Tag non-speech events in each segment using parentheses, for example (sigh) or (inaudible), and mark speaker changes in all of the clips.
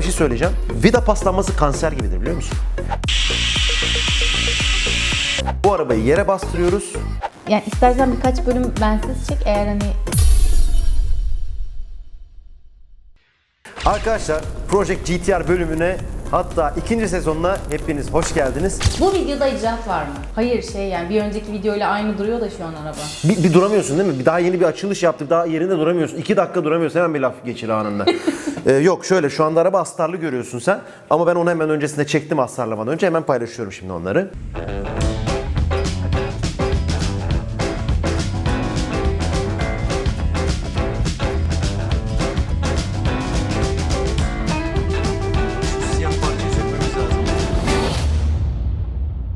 Speaker 1: bir şey söyleyeceğim. Vida paslanması kanser gibidir biliyor musun? Bu arabayı yere bastırıyoruz.
Speaker 2: Yani istersen birkaç bölüm bensiz çek eğer hani
Speaker 1: Arkadaşlar Project GTR bölümüne hatta ikinci sezonuna hepiniz hoş geldiniz.
Speaker 2: bu videoda icraat var mı? Hayır şey yani bir önceki videoyla aynı duruyor da şu an araba.
Speaker 1: Bir, bir duramıyorsun değil mi? Bir daha yeni bir açılış yaptık. Daha yerinde duramıyorsun. İki dakika duramıyorsun. Hemen bir laf geçir anında. (laughs) Ee, yok şöyle şu anda araba astarlı görüyorsun sen. Ama ben onu hemen öncesinde çektim astarlamadan önce. Hemen paylaşıyorum şimdi onları.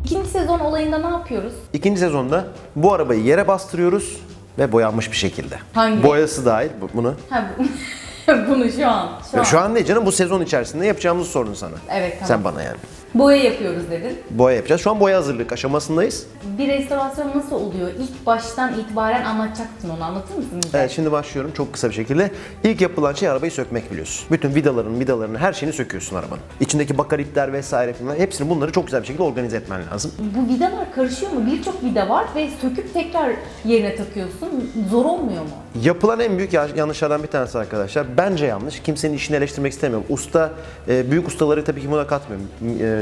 Speaker 2: İkinci sezon olayında ne yapıyoruz?
Speaker 1: İkinci sezonda bu arabayı yere bastırıyoruz ve boyanmış bir şekilde.
Speaker 2: Hangi?
Speaker 1: Boyası dahil bu- bunu.
Speaker 2: Ha bu- (laughs) (laughs) bunu şu an. Şu an.
Speaker 1: Şu an değil canım bu sezon içerisinde yapacağımızı sordun sana.
Speaker 2: Evet, tamam.
Speaker 1: Sen bana yani.
Speaker 2: Boya yapıyoruz dedin.
Speaker 1: Boya yapacağız. Şu an boya hazırlık aşamasındayız.
Speaker 2: Bir restorasyon nasıl oluyor? İlk baştan itibaren anlatacaktın onu. Anlatır mısın bize?
Speaker 1: Evet şimdi başlıyorum çok kısa bir şekilde. İlk yapılan şey arabayı sökmek biliyorsun. Bütün vidaların, vidalarını, her şeyini söküyorsun arabanın. İçindeki bakaritler vesaire falan hepsini bunları çok güzel bir şekilde organize etmen lazım.
Speaker 2: Bu vidalar karışıyor mu? Birçok vida var ve söküp tekrar yerine takıyorsun. Zor olmuyor mu?
Speaker 1: Yapılan en büyük ya- yanlışlardan bir tanesi arkadaşlar. Bence yanlış. Kimsenin işini eleştirmek istemiyorum. Usta, e, büyük ustaları tabii ki buna katmıyorum.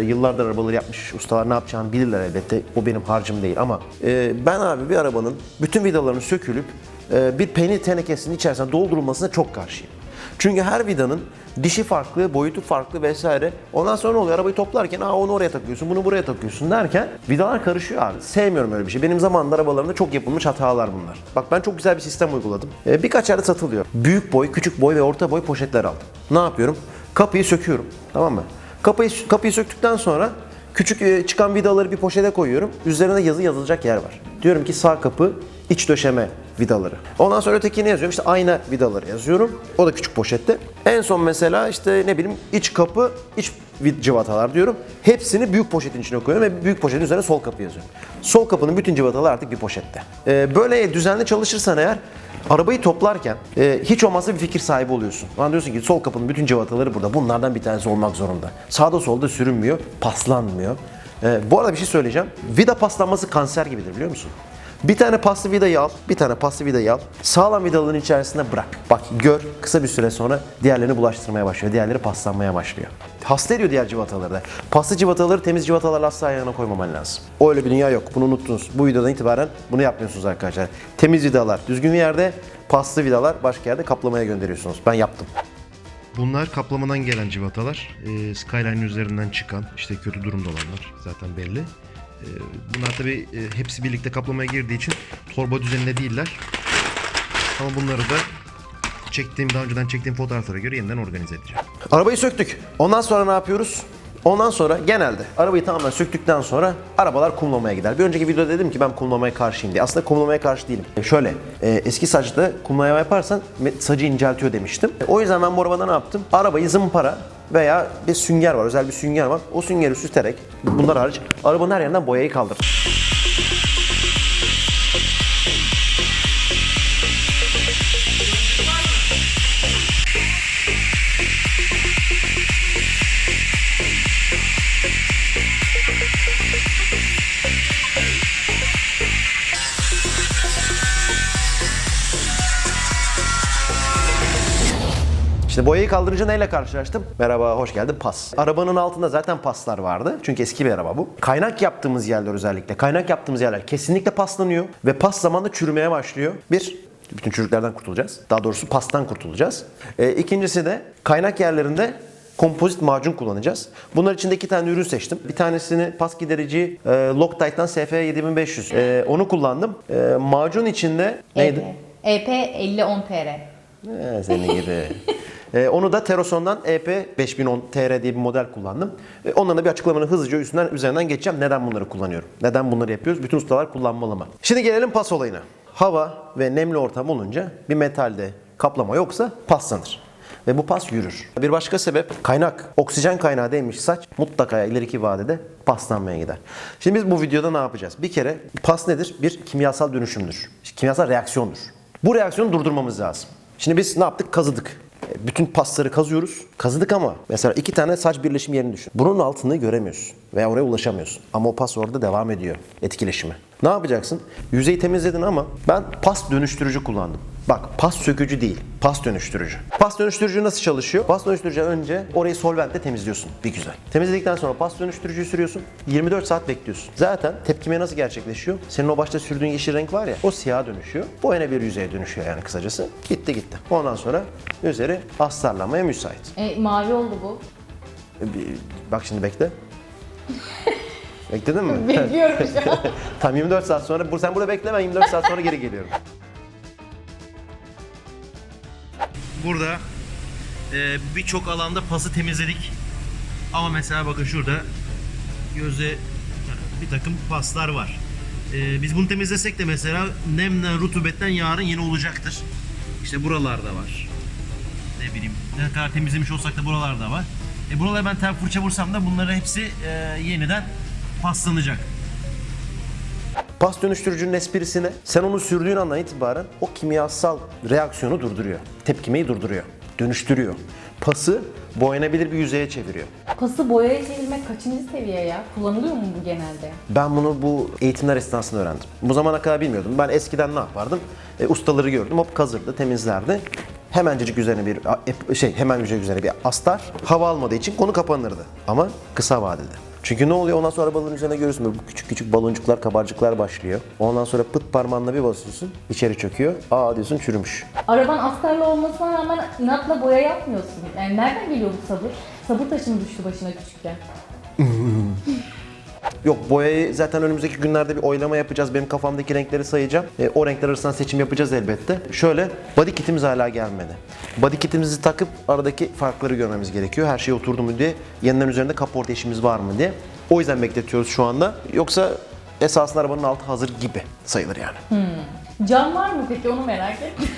Speaker 1: Yıllardır arabaları yapmış ustalar ne yapacağını bilirler elbette. O benim harcım değil ama e, ben abi bir arabanın bütün vidalarının sökülüp e, bir peynir tenekesinin içerisine doldurulmasına çok karşıyım. Çünkü her vidanın dişi farklı, boyutu farklı vesaire. Ondan sonra ne oluyor? Arabayı toplarken Aa, onu oraya takıyorsun, bunu buraya takıyorsun derken vidalar karışıyor abi. Sevmiyorum öyle bir şey. Benim zamanında arabalarımda çok yapılmış hatalar bunlar. Bak ben çok güzel bir sistem uyguladım. Ee, birkaç yerde satılıyor. Büyük boy, küçük boy ve orta boy poşetler aldım. Ne yapıyorum? Kapıyı söküyorum. Tamam mı? Kapıyı, kapıyı söktükten sonra küçük e, çıkan vidaları bir poşete koyuyorum. Üzerine yazı yazılacak yer var. Diyorum ki sağ kapı iç döşeme vidaları. Ondan sonra ötekini yazıyorum. İşte ayna vidaları yazıyorum. O da küçük poşette. En son mesela işte ne bileyim iç kapı, iç cıvatalar diyorum. Hepsini büyük poşetin içine koyuyorum ve büyük poşetin üzerine sol kapı yazıyorum. Sol kapının bütün cıvataları artık bir poşette. Ee, böyle düzenli çalışırsan eğer Arabayı toplarken e, hiç olmazsa bir fikir sahibi oluyorsun. Bana diyorsun ki sol kapının bütün cıvataları burada. Bunlardan bir tanesi olmak zorunda. Sağda solda sürünmüyor, paslanmıyor. E, bu arada bir şey söyleyeceğim. Vida paslanması kanser gibidir biliyor musun? Bir tane paslı vidayı al, bir tane paslı vidayı al. Sağlam vidaların içerisine bırak. Bak gör kısa bir süre sonra diğerlerini bulaştırmaya başlıyor. Diğerleri paslanmaya başlıyor. Hasta ediyor diğer cıvataları da. Paslı cıvataları temiz cıvatalarla asla ayağına koymaman lazım. Öyle bir dünya yok. Bunu unuttunuz. Bu videodan itibaren bunu yapmıyorsunuz arkadaşlar. Temiz vidalar düzgün bir yerde, paslı vidalar başka yerde kaplamaya gönderiyorsunuz. Ben yaptım.
Speaker 3: Bunlar kaplamadan gelen civatalar. Ee, Skyline üzerinden çıkan, işte kötü durumda olanlar zaten belli. Ee, bunlar tabi hepsi birlikte kaplamaya girdiği için torba düzeninde değiller. Ama bunları da çektiğim, daha önceden çektiğim fotoğraflara göre yeniden organize edeceğim.
Speaker 1: Arabayı söktük. Ondan sonra ne yapıyoruz? Ondan sonra genelde arabayı tamamen söktükten sonra arabalar kumlamaya gider. Bir önceki videoda dedim ki ben kumlamaya karşıyım diye. Aslında kumlamaya karşı değilim. E, Şöyle, e, eski saçta kumlama yaparsan sacı inceltiyor demiştim. E, O yüzden ben bu arabada ne yaptım? Arabayı zımpara veya bir sünger var, özel bir sünger var. O süngeri sürterek, bunlar hariç arabanın her yerinden boyayı kaldırdım. İşte boyayı kaldırınca neyle karşılaştım? Merhaba, hoş geldin. Pas. Arabanın altında zaten paslar vardı. Çünkü eski bir araba bu. Kaynak yaptığımız yerler özellikle. Kaynak yaptığımız yerler kesinlikle paslanıyor. Ve pas zamanla çürümeye başlıyor. Bir, bütün çürüklerden kurtulacağız. Daha doğrusu pastan kurtulacağız. Ee, ikincisi de kaynak yerlerinde kompozit macun kullanacağız. Bunlar için de iki tane ürün seçtim. Bir tanesini pas giderici e, Loctite'dan SF7500. E, onu kullandım. E, macun içinde neydi?
Speaker 2: EP. EP 5010 TR.
Speaker 1: Ee, seni gibi. (laughs) Ee, onu da Teroson'dan E EP 5010 TR diye bir model kullandım. Ee, onların da bir açıklamanın hızlıca üstünden üzerinden geçeceğim. Neden bunları kullanıyorum? Neden bunları yapıyoruz? Bütün ustalar kullanmalı mı? Şimdi gelelim pas olayına. Hava ve nemli ortam olunca bir metalde kaplama yoksa paslanır. ve bu pas yürür. Bir başka sebep kaynak, oksijen kaynağı değmiş saç mutlaka ileriki vadede paslanmaya gider. Şimdi biz bu videoda ne yapacağız? Bir kere pas nedir? Bir kimyasal dönüşümdür. Kimyasal reaksiyondur. Bu reaksiyonu durdurmamız lazım. Şimdi biz ne yaptık? Kazıdık. Bütün pasları kazıyoruz. Kazıdık ama mesela iki tane saç birleşim yerini düşün. Bunun altını göremiyorsun veya oraya ulaşamıyorsun. Ama o pas orada devam ediyor etkileşimi. Ne yapacaksın? Yüzeyi temizledin ama ben pas dönüştürücü kullandım. Bak pas sökücü değil, pas dönüştürücü. Pas dönüştürücü nasıl çalışıyor? Pas dönüştürücü önce orayı solventle temizliyorsun bir güzel. Temizledikten sonra pas dönüştürücüyü sürüyorsun. 24 saat bekliyorsun. Zaten tepkime nasıl gerçekleşiyor? Senin o başta sürdüğün yeşil renk var ya o siyaha dönüşüyor. Boyana bir yüzeye dönüşüyor yani kısacası. Gitti gitti. Ondan sonra üzeri astarlanmaya müsait.
Speaker 2: E, mavi oldu bu.
Speaker 1: E, bir- Bak şimdi bekle. (laughs) Bekledin mi?
Speaker 2: Bekliyorum (laughs) şu an.
Speaker 1: Tam 24 saat sonra, bu sen burada bekle ben 24 saat sonra geri geliyorum.
Speaker 3: Burada e, birçok alanda pası temizledik. Ama mesela bakın şurada göze bir takım paslar var. E, biz bunu temizlesek de mesela nemden, rutubetten yarın yine olacaktır. İşte buralarda var. Ne bileyim ne kadar temizlemiş olsak da buralarda var. E buralara ben tel fırça vursam da bunların hepsi e, yeniden paslanacak.
Speaker 1: Pas dönüştürücünün esprisine sen onu sürdüğün andan itibaren o kimyasal reaksiyonu durduruyor. Tepkimeyi durduruyor. Dönüştürüyor. Pası boyanabilir bir yüzeye çeviriyor.
Speaker 2: Pası boyaya çevirmek kaçıncı seviye ya? Kullanılıyor mu bu genelde?
Speaker 1: Ben bunu bu eğitimler esnasında öğrendim. Bu zamana kadar bilmiyordum. Ben eskiden ne yapardım? E, ustaları gördüm. Hop kazırdı, temizlerdi. Hemencecik üzerine bir şey hemen üzerine bir astar. Hava almadığı için konu kapanırdı. Ama kısa vadede. Çünkü ne oluyor? Ondan sonra arabaların üzerine görüyorsun böyle bu küçük küçük baloncuklar, kabarcıklar başlıyor. Ondan sonra pıt parmağınla bir basıyorsun, içeri çöküyor. Aa diyorsun çürümüş.
Speaker 2: Araban astarlı olmasına rağmen inatla boya yapmıyorsun. Yani nereden geliyor bu sabır? Sabır taşı mı düştü başına küçükken? (laughs)
Speaker 1: Yok boyayı zaten önümüzdeki günlerde bir oylama yapacağız. Benim kafamdaki renkleri sayacağım. E, o renkler arasından seçim yapacağız elbette. Şöyle body kitimiz hala gelmedi. Body kitimizi takıp aradaki farkları görmemiz gerekiyor. Her şey oturdu mu diye. Yeniden üzerinde kaporta işimiz var mı diye. O yüzden bekletiyoruz şu anda. Yoksa esasında arabanın altı hazır gibi sayılır yani.
Speaker 2: Cam var mı peki onu merak ettim.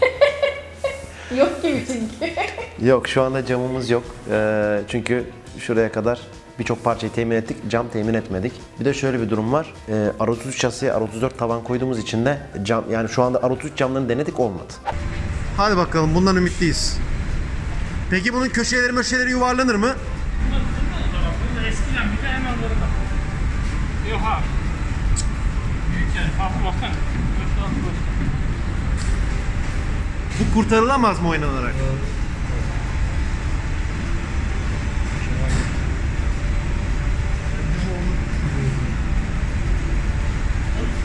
Speaker 2: (laughs) Yok gibi çünkü.
Speaker 1: Yok şu anda camımız yok. Ee, çünkü şuraya kadar birçok parçayı temin ettik, cam temin etmedik. Bir de şöyle bir durum var. Ee, R33 şasiye R34 tavan koyduğumuz için de cam yani şu anda R33 camlarını denedik olmadı.
Speaker 3: Hadi bakalım bundan ümitliyiz. Peki bunun köşeleri möşeleri yuvarlanır mı?
Speaker 4: Eskiden bir de hemen orada. Yok. Büyük yani. Bakın.
Speaker 3: Bu kurtarılamaz mı oynanarak?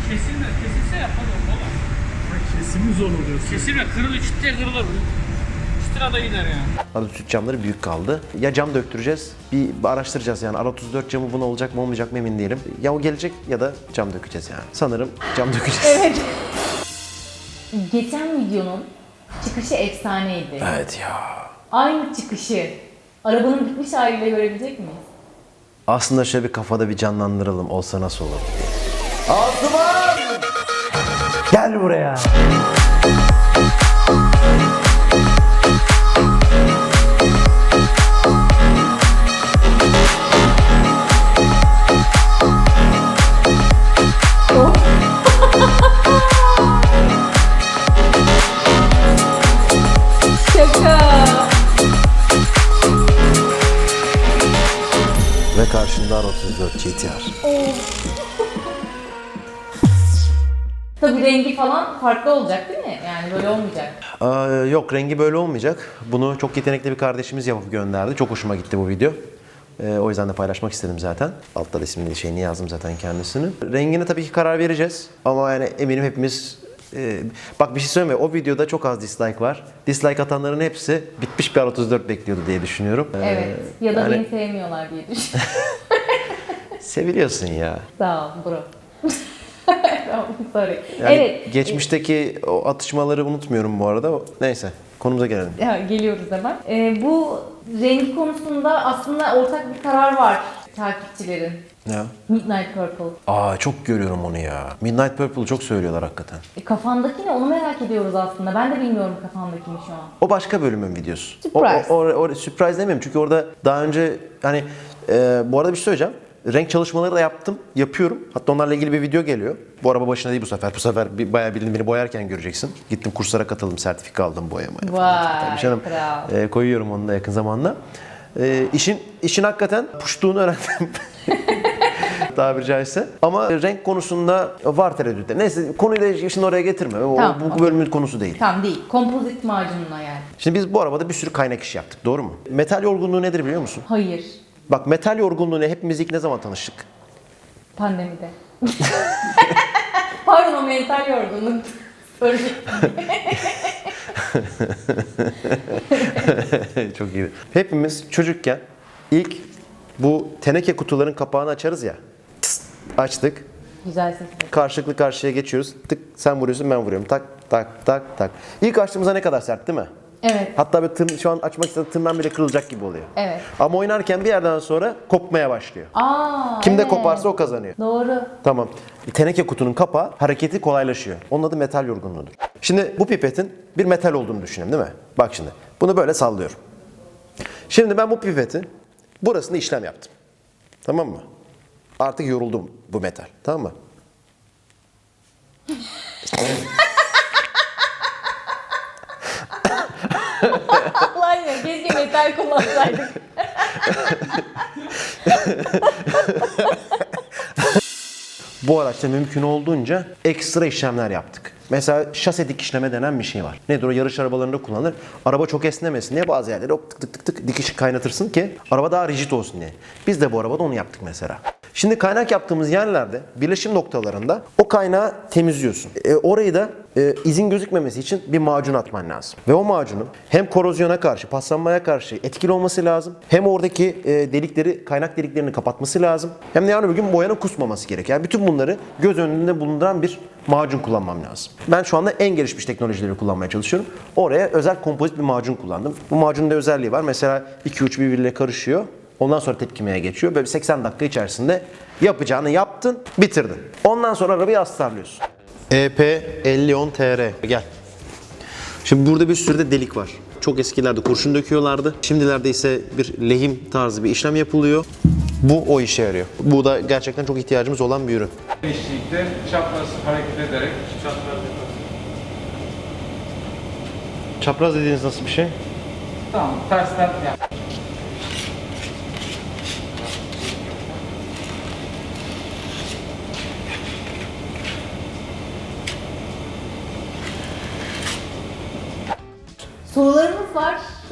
Speaker 4: Kesilme, kesilse o olur.
Speaker 5: Kesimi zor oluyor.
Speaker 4: Kesilme, kırılır, çıtlıya kırılır. Çıtıra da gider yani.
Speaker 1: R33 camları büyük kaldı. Ya cam döktüreceğiz, bir araştıracağız yani R34 camı buna olacak mı olmayacak mı emin değilim. Ya o gelecek ya da cam dökeceğiz yani. Sanırım cam dökeceğiz. (laughs)
Speaker 2: evet. Geçen videonun çıkışı efsaneydi.
Speaker 1: Evet ya.
Speaker 2: Aynı çıkışı arabanın bitmiş haliyle görebilecek miyiz?
Speaker 1: Aslında şöyle bir kafada bir canlandıralım olsa nasıl olur diye. Asuman! Gel buraya. Ve karşında R34 GTR.
Speaker 2: Tabii rengi falan farklı olacak değil mi? Yani böyle olmayacak.
Speaker 1: Aa, yok rengi böyle olmayacak. Bunu çok yetenekli bir kardeşimiz yapıp gönderdi. Çok hoşuma gitti bu video. Ee, o yüzden de paylaşmak istedim zaten. Altta da ismini şeyini yazdım zaten kendisini. Rengine tabii ki karar vereceğiz. Ama yani eminim hepimiz e, bak bir şey söyleyeyim mi? O videoda çok az dislike var. Dislike atanların hepsi bitmiş bir R34 bekliyordu diye düşünüyorum. Ee,
Speaker 2: Evet. Ya da
Speaker 1: yani
Speaker 2: beni sevmiyorlar diye (laughs) düşünüyorum.
Speaker 1: seviliyorsun ya.
Speaker 2: Sağ ol bro. (laughs) (laughs) sorry.
Speaker 1: Yani
Speaker 2: evet.
Speaker 1: geçmişteki o atışmaları unutmuyorum bu arada. Neyse konumuza gelelim.
Speaker 2: Ya, geliyoruz hemen. Ee, bu rengi konusunda aslında ortak bir karar var takipçilerin.
Speaker 1: Ne?
Speaker 2: Midnight Purple.
Speaker 1: Aa çok görüyorum onu ya. Midnight Purple çok söylüyorlar hakikaten.
Speaker 2: E, kafandaki ne onu merak ediyoruz aslında. Ben de bilmiyorum kafandakini şu an.
Speaker 1: O başka bölümün videosu.
Speaker 2: Surprise.
Speaker 1: O, o, o, o- surprise demeyeyim çünkü orada daha önce hani e, bu arada bir şey söyleyeceğim. Renk çalışmaları da yaptım, yapıyorum. Hatta onlarla ilgili bir video geliyor. Bu araba başına değil bu sefer. Bu sefer bir, bayağı bildiğin beni boyarken göreceksin. Gittim kurslara katıldım, sertifika aldım boyamaya.
Speaker 2: Vay,
Speaker 1: Tabii canım. E, koyuyorum onu da yakın zamanda. E, işin işin hakikaten puştuğunu öğrendim. (laughs) tabiri caizse. Ama renk konusunda var tereddütler. Neyse konuyu da şimdi oraya getirme. O,
Speaker 2: Tamam,
Speaker 1: bu,
Speaker 2: okey.
Speaker 1: bölümün konusu değil.
Speaker 2: Tam değil. Kompozit macununa yani.
Speaker 1: Şimdi biz bu arabada bir sürü kaynak işi yaptık. Doğru mu? Metal yorgunluğu nedir biliyor musun?
Speaker 2: Hayır.
Speaker 1: Bak metal yorgunluğuna hepimiz ilk ne zaman tanıştık?
Speaker 2: Pandemide. (laughs) Pardon o mental yorgunluk. (laughs) (laughs)
Speaker 1: Çok iyi. Hepimiz çocukken ilk bu teneke kutuların kapağını açarız ya. Tıs, açtık.
Speaker 2: Güzel sesli.
Speaker 1: Karşılıklı karşıya geçiyoruz. Tık sen vuruyorsun ben vuruyorum. Tak tak tak tak. İlk açtığımızda ne kadar sert değil mi?
Speaker 2: Evet.
Speaker 1: Hatta böyle tırn- şu an açmak istediğim tırnağım bile kırılacak gibi oluyor.
Speaker 2: Evet.
Speaker 1: Ama oynarken bir yerden sonra kopmaya başlıyor.
Speaker 2: Aa,
Speaker 1: Kimde
Speaker 2: evet.
Speaker 1: koparsa o kazanıyor.
Speaker 2: Doğru.
Speaker 1: Tamam. Teneke kutunun kapağı hareketi kolaylaşıyor. Onun adı metal yorgunluğudur. Şimdi bu pipetin bir metal olduğunu düşünelim değil mi? Bak şimdi. Bunu böyle sallıyorum. Şimdi ben bu pipetin burasında işlem yaptım. Tamam mı? Artık yoruldum bu metal. Tamam mı? (laughs) (laughs)
Speaker 2: Allah ya keşke metal kullansaydık.
Speaker 1: Bu araçta mümkün olduğunca ekstra işlemler yaptık. Mesela şase dikişleme denen bir şey var. Nedir o? Yarış arabalarında kullanılır. Araba çok esnemesin diye bazı yerlere tık tık tık tık dikiş kaynatırsın ki araba daha rigid olsun diye. Biz de bu arabada onu yaptık mesela. Şimdi kaynak yaptığımız yerlerde birleşim noktalarında o kaynağı temizliyorsun. E, orayı da e, izin gözükmemesi için bir macun atman lazım. Ve o macunun hem korozyona karşı, paslanmaya karşı etkili olması lazım. Hem oradaki e, delikleri, kaynak deliklerini kapatması lazım. Hem de yarın bir gün boyanın kusmaması gerek. Yani bütün bunları göz önünde bulunduran bir macun kullanmam lazım. Ben şu anda en gelişmiş teknolojileri kullanmaya çalışıyorum. Oraya özel kompozit bir macun kullandım. Bu macunun da özelliği var. Mesela iki uç birbiriyle karışıyor. Ondan sonra tepkimeye geçiyor. Böyle 80 dakika içerisinde yapacağını yaptın, bitirdin. Ondan sonra arabayı astarlıyorsun. EP 5010 TR. Gel. Şimdi burada bir sürü de delik var. Çok eskilerde kurşun döküyorlardı. Şimdilerde ise bir lehim tarzı bir işlem yapılıyor. Bu o işe yarıyor. Bu da gerçekten çok ihtiyacımız olan bir ürün.
Speaker 4: Eşlikte çapraz hareket ederek çapraz
Speaker 1: Çapraz dediğiniz nasıl bir şey?
Speaker 4: Tamam tersten yap.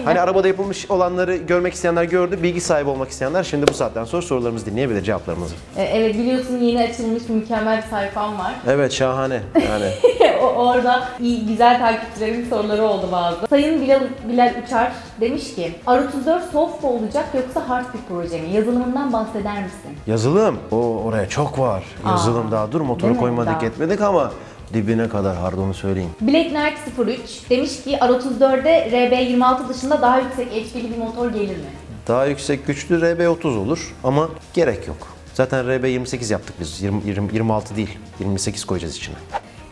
Speaker 2: Var.
Speaker 1: Hani arabada yapılmış olanları görmek isteyenler gördü, bilgi sahibi olmak isteyenler şimdi bu saatten sonra sorularımızı dinleyebilir, cevaplarımızı.
Speaker 2: Ee, Evet biliyorsun yeni açılmış mükemmel bir sayfam var.
Speaker 1: Evet şahane yani. (laughs)
Speaker 2: O- Orada iyi, güzel takipçilerimin soruları oldu bazı. Sayın Bilal, Bilal Uçar demiş ki R34 soft olacak yoksa hard bir proje mi? Yazılımından bahseder misin?
Speaker 1: Yazılım. O oraya çok var. Yazılım daha dur motoru koymadık
Speaker 2: Daha.
Speaker 1: etmedik ama dibine kadar hard onu söyleyeyim.
Speaker 2: Black Knight 03 demiş ki R34'de RB26 dışında daha yüksek HP'li bir motor gelir mi?
Speaker 1: Daha yüksek güçlü RB30 olur ama gerek yok. Zaten RB28 yaptık biz. 20, 20 26 değil. 28 koyacağız içine.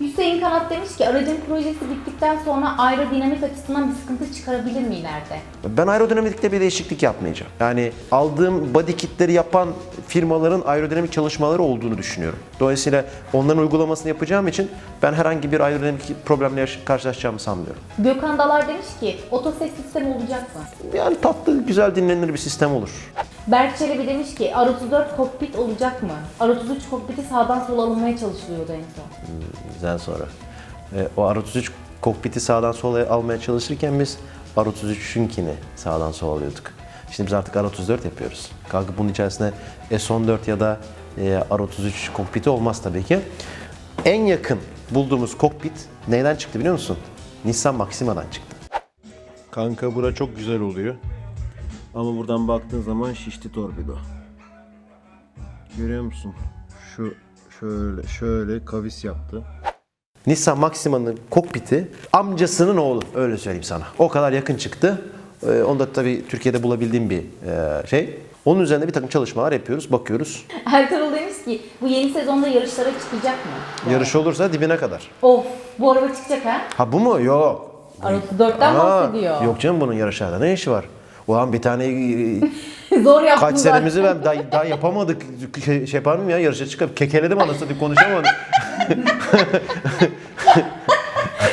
Speaker 2: Hüseyin Kanat demiş ki aracın projesi bittikten sonra aerodinamik açısından bir sıkıntı çıkarabilir mi ileride?
Speaker 1: Ben aerodinamikte bir değişiklik yapmayacağım. Yani aldığım body kitleri yapan firmaların aerodinamik çalışmaları olduğunu düşünüyorum. Dolayısıyla onların uygulamasını yapacağım için ben herhangi bir aerodinamik problemle karşılaşacağımı sanmıyorum.
Speaker 2: Gökhan Dalar demiş ki otoses sistemi olacak mı?
Speaker 1: Yani tatlı, güzel dinlenilir bir sistem olur.
Speaker 2: Berk Çelebi demiş ki R34 kokpit olacak mı? R33 kokpiti sağdan sola alınmaya çalışılıyordu en son.
Speaker 1: Bizden sonra. E, o R33 kokpiti sağdan sola almaya çalışırken biz R33'ünkini sağdan sola alıyorduk. Şimdi biz artık R34 yapıyoruz. Kalkıp bunun içerisine S14 ya da e, R33 kokpiti olmaz tabii ki. En yakın bulduğumuz kokpit neyden çıktı biliyor musun? Nissan Maxima'dan çıktı. Kanka bura çok güzel oluyor. Ama buradan baktığın zaman şişti torpido. Görüyor musun? Şu şöyle şöyle kavis yaptı. Nissan Maxima'nın kokpiti amcasının oğlu öyle söyleyeyim sana. O kadar yakın çıktı. Ee, onu da tabii Türkiye'de bulabildiğim bir e, şey. Onun üzerine bir takım çalışmalar yapıyoruz, bakıyoruz.
Speaker 2: Ertuğrul demiş ki bu yeni sezonda yarışlara çıkacak mı?
Speaker 1: Yarış olursa dibine kadar.
Speaker 2: Of bu araba çıkacak ha.
Speaker 1: Ha bu mu? Yok.
Speaker 2: Arası 4'ten
Speaker 1: Aa,
Speaker 2: bahsediyor.
Speaker 1: Yok canım bunun yarışlarda ne işi var? Ulan bir tane e, (laughs)
Speaker 2: Zor yaptım
Speaker 1: kaç senemizi ben daha, daha yapamadık. Şey, şey yapar mıyım ya yarışa çıkıp kekeledim anasını konuşamadım.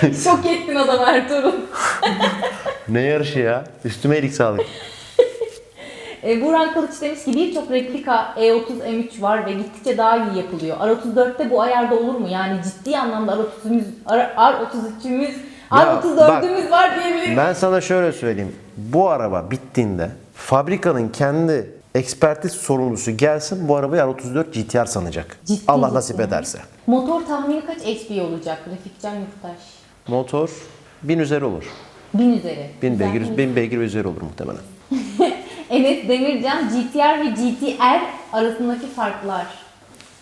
Speaker 1: (laughs)
Speaker 2: Şok ettin adam Ertuğrul. (laughs)
Speaker 1: ne yarışı ya? Üstüme iyilik sağlık.
Speaker 2: E, Burhan Kılıç demiş ki birçok replika E E30 M3 var ve gittikçe daha iyi yapılıyor. R34'te bu ayarda olur mu? Yani ciddi anlamda R33'ümüz, R33'ümüz, R34'ümüz var diyebilirim.
Speaker 1: Ben sana şöyle söyleyeyim. Bu araba bittiğinde fabrikanın kendi ekspertiz sorumlusu gelsin bu arabayı R34 GTR sanacak.
Speaker 2: Ciddi
Speaker 1: Allah
Speaker 2: ciddi.
Speaker 1: nasip ederse.
Speaker 2: Motor tahmini kaç HP olacak Refikcan Yurttaş?
Speaker 1: Motor 1000 üzeri olur.
Speaker 2: 1000 üzeri.
Speaker 1: 1000
Speaker 2: Güzel.
Speaker 1: beygir, 1000 beygir üzeri olur muhtemelen. (laughs)
Speaker 2: Enes Demircan GTR ve GTR arasındaki farklar.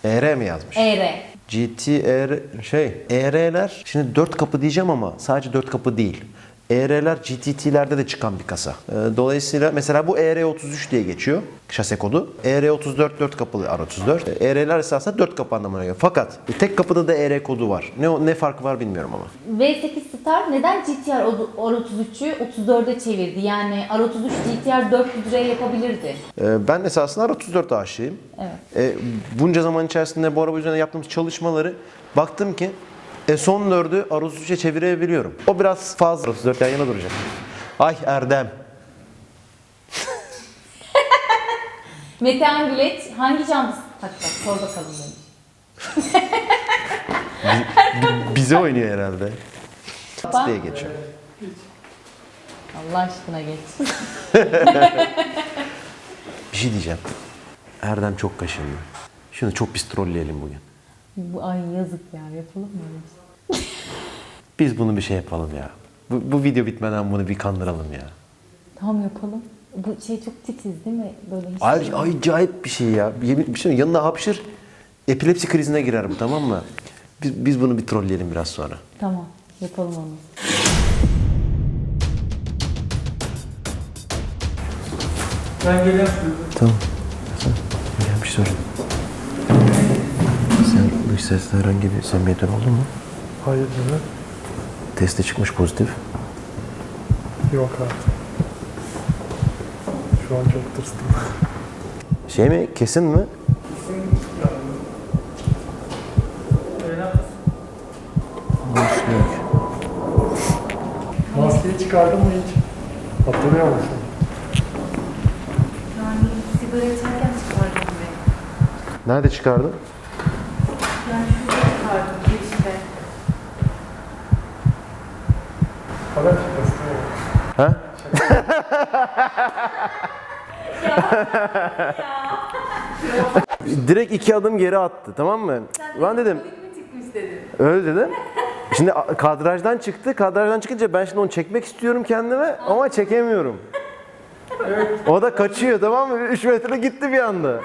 Speaker 1: ER mi yazmış?
Speaker 2: ER.
Speaker 1: GTR şey ER'ler şimdi 4 kapı diyeceğim ama sadece 4 kapı değil. ER'ler GTT'lerde de çıkan bir kasa. Ee, Dolayısıyla mesela bu ER33 diye geçiyor şase kodu. ER34 4 kapılı R34. ER'ler esasında 4 kapı anlamına geliyor. Fakat tek kapıda da ER kodu var. Ne ne farkı var bilmiyorum ama.
Speaker 2: V8 Star neden GTR R33'ü 34'e çevirdi? Yani R33 GTR 400 liraya yapabilirdi.
Speaker 1: Ee, Ben esasında R34 aşığıyım.
Speaker 2: Evet.
Speaker 1: E, bunca zaman içerisinde bu araba üzerine yaptığımız çalışmaları baktım ki e, son dördü R33'e çevirebiliyorum. O biraz fazla. R34 yan yana duracak. Ay Erdem. (laughs)
Speaker 2: Metehan Güleç hangi jantı takacak? Sor bakalım demiş.
Speaker 1: Bize oynuyor herhalde. diye geçiyor.
Speaker 2: Allah aşkına geç. (laughs)
Speaker 1: Bir şey diyeceğim. Erdem çok kaşındı. Şunu çok pis trolleyelim bugün.
Speaker 2: Bu ay yazık ya yapalım mı öyle bir şey? (laughs)
Speaker 1: Biz bunu bir şey yapalım ya. Bu, bu video bitmeden bunu bir kandıralım ya.
Speaker 2: Tamam yapalım. Bu şey çok titiz değil mi? Böyle hiç
Speaker 1: Ay, acayip bir şey ya. Yemin, bir şey yanına hapşır. Epilepsi krizine girer bu tamam mı? Biz, biz bunu bir trolleyelim biraz sonra.
Speaker 2: Tamam yapalım onu.
Speaker 5: Ben geliyorum.
Speaker 1: Tamam. Sen bir şey sorayım. Dış sesle herhangi bir samimiyetin oldu mu?
Speaker 5: Hayır değil
Speaker 1: Teste çıkmış pozitif.
Speaker 5: Yok artık. Şu an çok tırstım.
Speaker 1: Şey mi? Kesin mi? Yok?
Speaker 5: Maskeyi çıkardın mı hiç? Hatırlıyor musun?
Speaker 2: Yani sigara içerken çıkardım be.
Speaker 1: Nerede çıkardın?
Speaker 2: Yani şurada çıkardım girişte.
Speaker 5: Hala çıkmasın.
Speaker 1: Ha? (laughs) Direkt iki adım geri attı tamam mı? Ben dedim
Speaker 2: çıkmış
Speaker 1: öyle dedim. Şimdi kadrajdan çıktı. Kadrajdan çıkınca ben şimdi onu çekmek istiyorum kendime ama çekemiyorum. O da kaçıyor tamam mı? 3 metre gitti bir anda. (laughs)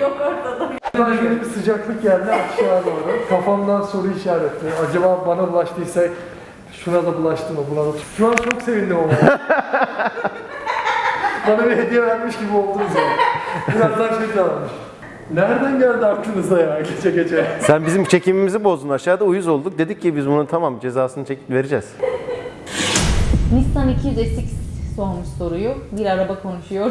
Speaker 2: Yok ortada.
Speaker 5: Şöyle bir sıcaklık geldi aşağı doğru. Kafamdan soru işaretli. Acaba bana bulaştıysa şuna da bulaştı mı? Buna da... Şu an çok sevindim ama. (laughs) bana bir hediye vermiş gibi oldunuz ya. Birazdan şey çalarmış. Nereden geldi aklınıza ya gece gece?
Speaker 1: Sen bizim çekimimizi bozdun aşağıda uyuz olduk. Dedik ki biz bunun tamam cezasını çek vereceğiz.
Speaker 2: Nissan 200 SX sormuş soruyu. Bir araba konuşuyor.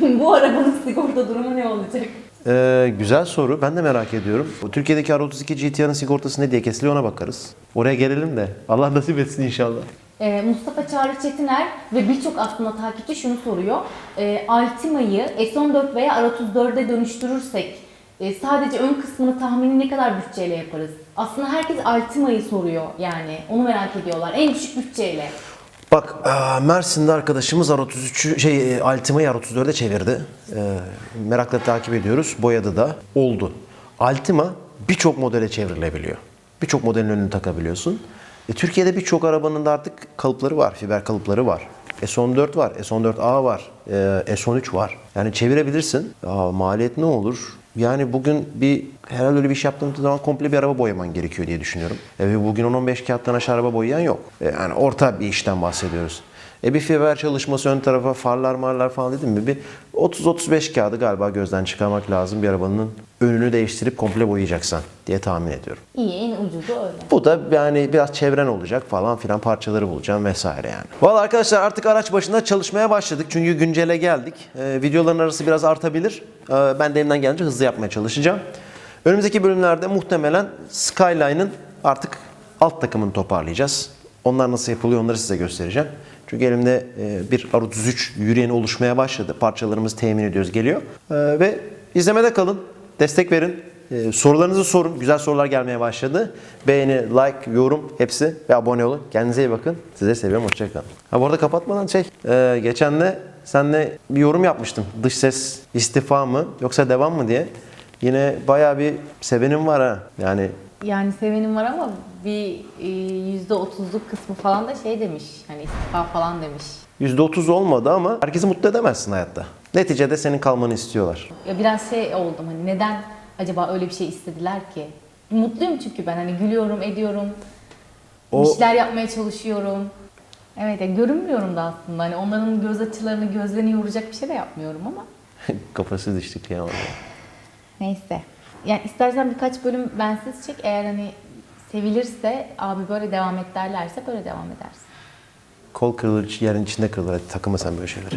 Speaker 2: (laughs) Bu arabanın sigorta durumu ne olacak?
Speaker 1: Ee, güzel soru. Ben de merak ediyorum. Bu Türkiye'deki R32 GTR'ın sigortası ne diye kesiliyor ona bakarız. Oraya gelelim de. Allah nasip etsin inşallah.
Speaker 2: Ee, Mustafa Çağrı Çetiner ve birçok aslında takipçi şunu soruyor. Ee, Altima'yı S14 veya R34'e dönüştürürsek e, sadece ön kısmını tahmini ne kadar bütçeyle yaparız? Aslında herkes Altima'yı soruyor yani. Onu merak ediyorlar. En düşük bütçeyle.
Speaker 1: Bak eee, Mersin'de arkadaşımız R33'ü şey e, Altima'yı R34'e çevirdi. Eee, merakla takip ediyoruz. Boyadı da. Oldu. Altima birçok modele çevrilebiliyor. Birçok modelin önünü takabiliyorsun. E, Türkiye'de birçok arabanın da artık kalıpları var. Fiber kalıpları var. S14 var, S14A var, e, S13 var. Yani çevirebilirsin. Aa, maliyet ne olur? Yani bugün bir herhalde öyle bir iş yaptığın zaman komple bir araba boyaman gerekiyor diye düşünüyorum. E, bugün 10-15 kağıttan aşağı araba boyayan yok. E, yani orta bir işten bahsediyoruz. E bir fiber çalışması ön tarafa farlar marlar falan dedim mi? Bir 30-35 kağıdı galiba gözden çıkarmak lazım bir arabanın önünü değiştirip komple boyayacaksan diye tahmin ediyorum.
Speaker 2: İyi en ucuzu öyle.
Speaker 1: Bu da yani biraz çevren olacak falan filan parçaları bulacağım vesaire yani. Valla arkadaşlar artık araç başında çalışmaya başladık çünkü güncele geldik. Ee, videoların arası biraz artabilir. Ee, ben de elimden gelince hızlı yapmaya çalışacağım. Önümüzdeki bölümlerde muhtemelen Skyline'ın artık alt takımını toparlayacağız. Onlar nasıl yapılıyor onları size göstereceğim. Çünkü elimde e, bir R33 yürüyeni oluşmaya başladı. Parçalarımızı temin ediyoruz geliyor. Ee, ve izlemede kalın. Destek verin. Ee, sorularınızı sorun. Güzel sorular gelmeye başladı. Beğeni, like, yorum hepsi ve abone olun. Kendinize iyi bakın. Size seviyorum. Hoşçakalın. Ha bu arada kapatmadan şey, e, geçen de senle bir yorum yapmıştım. Dış ses istifa mı yoksa devam mı diye. Yine bayağı bir sevenim var ha. Yani
Speaker 2: Yani sevenim var ama bir e, yüzde otuzluk kısmı falan da şey demiş. Hani istifa falan demiş.
Speaker 1: %30 olmadı ama herkesi mutlu edemezsin hayatta. Neticede senin kalmanı istiyorlar.
Speaker 2: Ya biraz şey oldum hani neden acaba öyle bir şey istediler ki? Mutluyum çünkü ben hani gülüyorum, ediyorum.
Speaker 1: O-
Speaker 2: Bir şeyler yapmaya çalışıyorum. Evet ya görünmüyorum da aslında. Hani onların göz açılarını, gözlerini yoracak bir şey de yapmıyorum ama. (laughs)
Speaker 1: Kafası düştü kıyamadım.
Speaker 2: Neyse. Yani istersen birkaç bölüm bensiz çek. Eğer hani sevilirse, abi böyle devam et derlerse böyle devam edersin.
Speaker 1: Kol kırılır, yerin içinde kırılır. Hadi takılma sen böyle şeyleri.